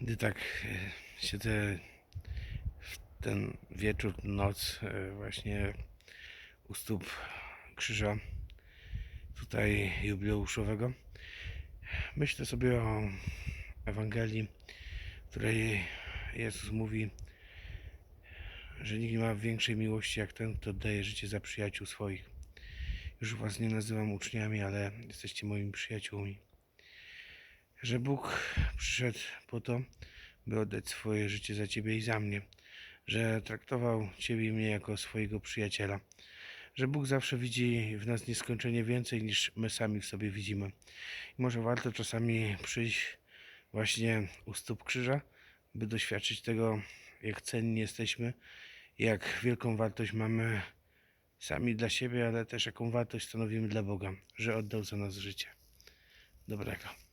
Gdy tak e, siedzę w ten wieczór, noc e, właśnie u stóp krzyża tutaj jubileuszowego, myślę sobie o Ewangelii, w której Jezus mówi, że nikt nie ma większej miłości jak ten, kto daje życie za przyjaciół swoich. Już was nie nazywam uczniami, ale jesteście moimi przyjaciółmi. Że Bóg przyszedł po to, by oddać swoje życie za ciebie i za mnie. Że traktował ciebie i mnie jako swojego przyjaciela. Że Bóg zawsze widzi w nas nieskończenie więcej niż my sami w sobie widzimy. I może warto czasami przyjść właśnie u stóp krzyża, by doświadczyć tego, jak cenni jesteśmy, jak wielką wartość mamy sami dla siebie, ale też jaką wartość stanowimy dla Boga, że oddał za nas życie. Dobrego.